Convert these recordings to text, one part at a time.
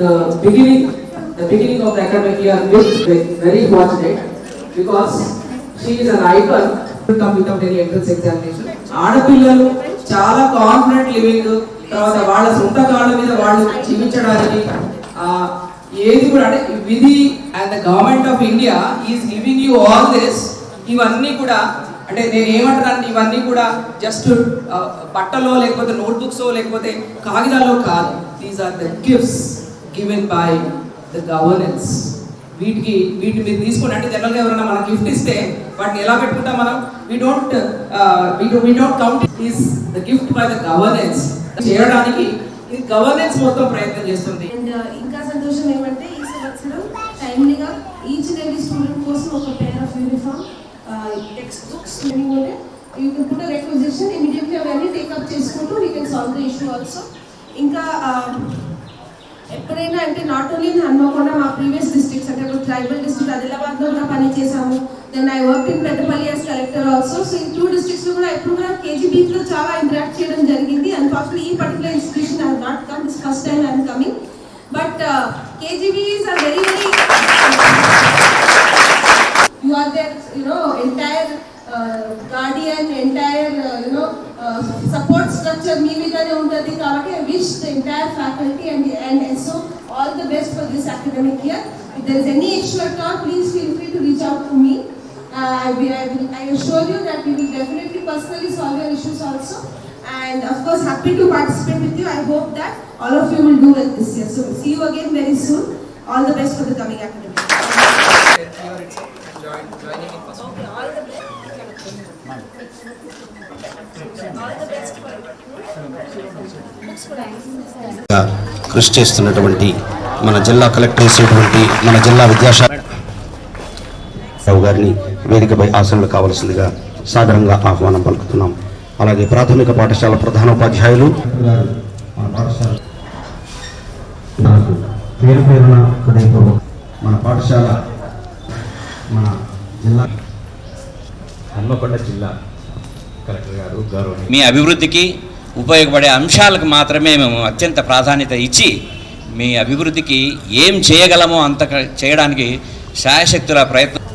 the beginning, the beginning of the academic year with very fortunate because she is an icon to come without any entrance examination. ఆడపిల్లలు చాలా confident living తర్వాత వాళ్ళ సొంత కాళ్ళ మీద వాళ్ళు జీవించడానికి ఏది కూడా అంటే విధి and the government of India is giving you all this ఇవన్నీ కూడా అంటే నేను ఏమంటున్నాను ఇవన్నీ కూడా జస్ట్ బట్టలో లేకపోతే నోట్బుక్స్ లేకపోతే కాగితాల్లో కాదు. These are the gifts given by the governance వీటికి వీటిని మీరు తీసుకోండి. అంటే జనరల్గా ఎవరైనా మనకి గిఫ్ట్ ఇస్తే వాటిని ఎలా పెట్టుకుంటాం మనం? We don't we don't count is the gift by the governance చేయడానికి ఇది గవర్నెన్స్ మొత్తం ప్రయత్నం చేస్తుంది. అండ్ uh, ఇంకా సంతోషం ఏమంటే ఈ సంవత్సరం టైమ్లీగా ఈచ్ అండ్ ఎవ్రీ స్టూడెంట్ కోసం ఒక pair of uniform text books ఉంటే you can put requisition immediately అవన్నీ టేకప్ చేసుకుంటూ we can solve the issue also ఇంకా uh, ఎప్పుడైనా అంటే నాట్ ఓన్లీ ఇన్ హన్మకొండ మా ప్రీవియస్ డిస్ట్రిక్ట్స్ అంటే ఇప్పుడు ట్రైబల్ డిస్ట్రిక్ట్ ఆదిలాబాద్లో కూడా పని చేశాము. Then I work in Peddapalli as collector also so ఈ టూ డిస్ట్రిక్ట్స్లో కూడా ఎప్పుడు కూడా కేజీబీలో చాలా ఇంటరాక్ట్ చేయడం జరిగింది. అండ్ అన్ఫార్చునేట్లీ ఈ particular institution I not come this first time I'm coming but KGBs are very very faculty and, and, and so all the best for this academic year. If there is any issue at all, please feel free to reach out to me. Uh, I, will, I, assure you that we will definitely personally solve your issues also. And of course, happy to participate with you. I hope that all of you will do well this year. So, see you again very soon. All the best for the coming academic year. Okay, all the best. కృషి చేస్తున్నటువంటి మన జిల్లా collector చేసినటువంటి మన జిల్లా విద్యాశాఖ రావు గారిని వేదికపై ఆశలు కావలసిందిగా సాదరంగా ఆహ్వానం పలుకుతున్నాం. అలాగే ప్రాథమిక పాఠశాల ప్రధానోపాధ్యాయులు పేరు పేరున మన పాఠశాల మన జిల్లా హన్మకొండ జిల్లా కలెక్టర్ గారు గౌరవనీయ మీ అభివృద్ధికి ఉపయోగపడే అంశాలకు మాత్రమే మేము అత్యంత ప్రాధాన్యత ఇచ్చి మీ అభివృద్ధికి ఏం చేయగలమో అంత చేయడానికి శాయశక్తుల ప్రయత్నం.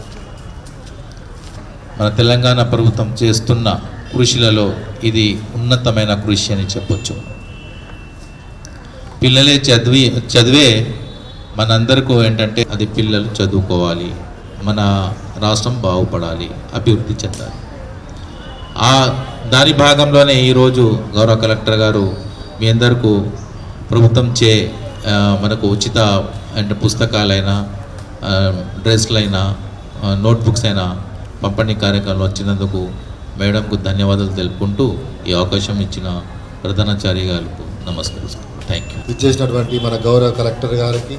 మన తెలంగాణ ప్రభుత్వం చేస్తున్న కృషిలలో ఇది ఉన్నతమైన కృషి అని చెప్పొచ్చు. పిల్లలే చదివి చదివే మనందరికీ ఏంటంటే అది పిల్లలు చదువుకోవాలి. మన రాష్ట్రం బాగుపడాలి అభివృద్ధి చెందాలి. ఆ దాని భాగంలోనే ఈరోజు గౌరవ కలెక్టర్ గారు మీ అందరికీ ప్రభుత్వం చే మనకు ఉచిత అంటే పుస్తకాలైనా డ్రెస్లైనా నోట్బుక్స్ అయినా పంపిణీ కార్యక్రమంలో వచ్చినందుకు మేడంకు ధన్యవాదాలు తెలుపుకుంటూ ఈ అవకాశం ఇచ్చిన ప్రధానాచార్య గారికి నమస్కరిస్తున్నాను థ్యాంక్ యూ ఇచ్చేసినటువంటి మన గౌరవ కలెక్టర్ గారికి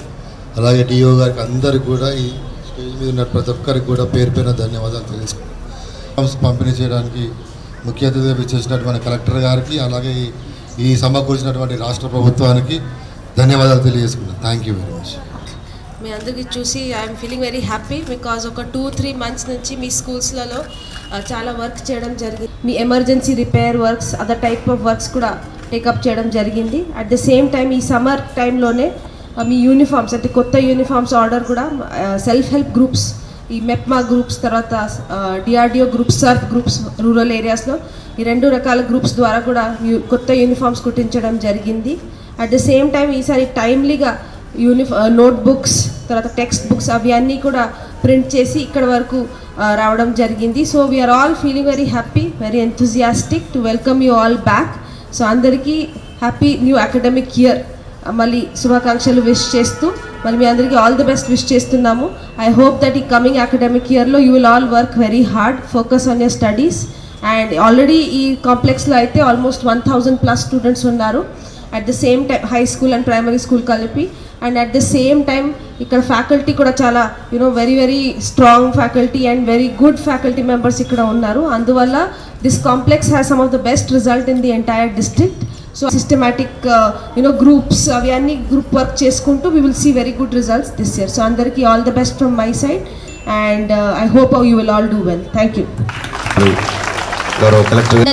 అలాగే డిఓ గారికి అందరు కూడా ఈ స్టేజ్ మీద ఉన్న ప్రతి ఒక్కరికి కూడా పేరు పైన ధన్యవాదాలు తెలుసుకుంటాం పంపిణీ చేయడానికి ముఖ్య అతిథిగా ఇచ్చేసినటువంటి కలెక్టర్ గారికి అలాగే ఈ- ఈ సమకూర్చినటువంటి రాష్ట్ర ప్రభుత్వానికి ధన్యవాదాలు తెలియజేసుకున్నాను థ్యాంక్ యూ వెరీ మచ్ మీ అందరికీ చూసి I'm feeling very happy because ఒక టూ త్రీ మంత్స్ నుంచి మీ స్కూల్స్లలో చాలా వర్క్ చేయడం జరిగింది మీ emergency repair works other type of works కూడా టేకప్ చేయడం జరిగింది. అట్ ద సేమ్ టైం ఈ సమ్మర్ టైంలోనే మీ యూనిఫామ్స్ అంటే కొత్త యూనిఫామ్స్ ఆర్డర్ కూడా సెల్ఫ్ హెల్ప్ గ్రూప్స్ ఈ మెప్మా గ్రూప్స్ తర్వాత DRDO groups SERP groups rural ఏరియాస్లో ఈ రెండు రకాల గ్రూప్స్ ద్వారా కూడా కొత్త యూనిఫామ్స్ కుట్టించడం జరిగింది. అట్ ద సేమ్ టైం ఈసారి టైమ్లీగా యూనిఫా నోట్ బుక్స్ తర్వాత టెక్స్ట్ బుక్స్ అవి అన్నీ కూడా ప్రింట్ చేసి ఇక్కడ వరకు రావడం జరిగింది. So we're all feeling very happy very enthusiastic to welcome you all back so అందరికీ హ్యాపీ న్యూ అకాడమిక్ ఇయర్ మళ్ళీ శుభాకాంక్షలు విష్ చేస్తూ మళ్ళీ మీ అందరికీ ఆల్ ది బెస్ట్ విష్ చేస్తున్నాము. ఐ హోప్ దట్ ఈ కమింగ్ అకాడమిక్ ఇయర్లో you will all work very hard focus on your studies and already ఈ కాంప్లెక్స్లో అయితే almost one thousand plus students ఉన్నారు. At the same time high school and primary school కలిపి. And at the same time ఇక్కడ faculty కూడా చాలా you know very very strong faculty and very good faculty members ఇక్కడ ఉన్నారు. అందువల్ల this complex has some of the best result in the entire district so systematic you know groups అవి అన్ని group work చేసుకుంటూ we will see very good results this year so అందరికీ all the best from my side and I hope you will all do well thank you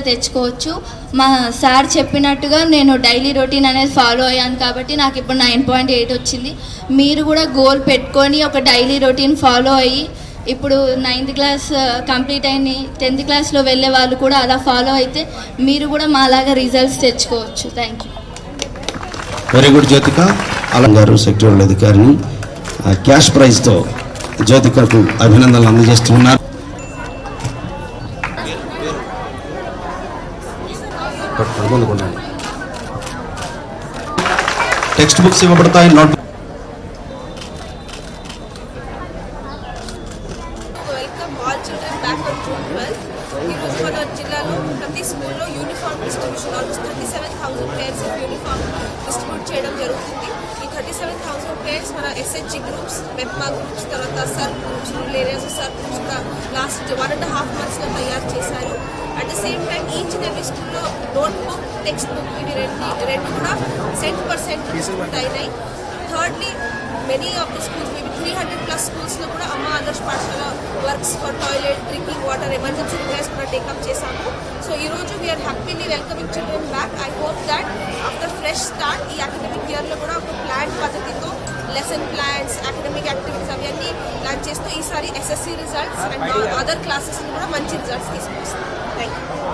తెచ్చుకోవచ్చు. మా sir చెప్పినట్టుగా నేను daily routine అనేది follow అయ్యాను కాబట్టి నాకు ఇప్పుడు నైన్ పాయింట్ ఎయిట్ వచ్చింది. మీరు కూడా గోల్ పెట్టుకొని ఒక డైలీ రొటీన్ ఫాలో అయ్యి ఇప్పుడు నైన్త్ క్లాస్ కంప్లీట్ అయింది టెన్త్ క్లాస్లో వెళ్ళే వాళ్ళు కూడా అలా ఫాలో అయితే మీరు కూడా మాలాగా రిజల్ట్స్ తెచ్చుకోవచ్చు. Thank you very good Jyothika Alam గారు సెక్టోరియల్ అధికారిని క్యాష్ ప్రైజ్తో జ్యోతికకు అభినందనలు అందజేస్తున్నారు. టెక్స్ట్ బుక్స్ ఇవ్వబడతాయి note welcome all children back on June twelfth ఈరోజు మన జిల్లాలో ప్రతి స్కూల్లో uniform distribution almost thirty seven thousand pairs uniform distribute చేయడం జరుగుతుంది. ఈ థర్టీ సెవెన్ థౌసండ్ పేర్స్ మన ఎస్హెచ్జి గ్రూప్స్ మెప్మా గ్రూప్స్ తర్వాత SERP groups rural areas SERP groups last one and half మంత్స్లో తయారు చేశారు. At the same time each and every స్కూల్లో note book text book ఇవి రెండు రెండు కూడా సెంట్ పర్సెంట్ డిస్ట్రిబ్యూట్ అయినాయి. Thirdly many of the schools three hundred plus స్కూల్స్లో కూడా Amma Adarsha Pathashala works for toilet drinking water emergency repairs కూడా take up చేశాము. సో ఈరోజు we're happily welcoming children back I hope that after fresh start ఈ academic ఇయర్లో కూడా ఒక plan పద్ధతితో లెసన్ ప్లాన్స్ అకాడమిక్ యాక్టివిటీస్ అవన్నీ ప్లాన్ చేస్తూ ఈసారి SSC results and other classes కూడా మంచి రిజల్ట్స్ తీసుకొస్తాం. Thank you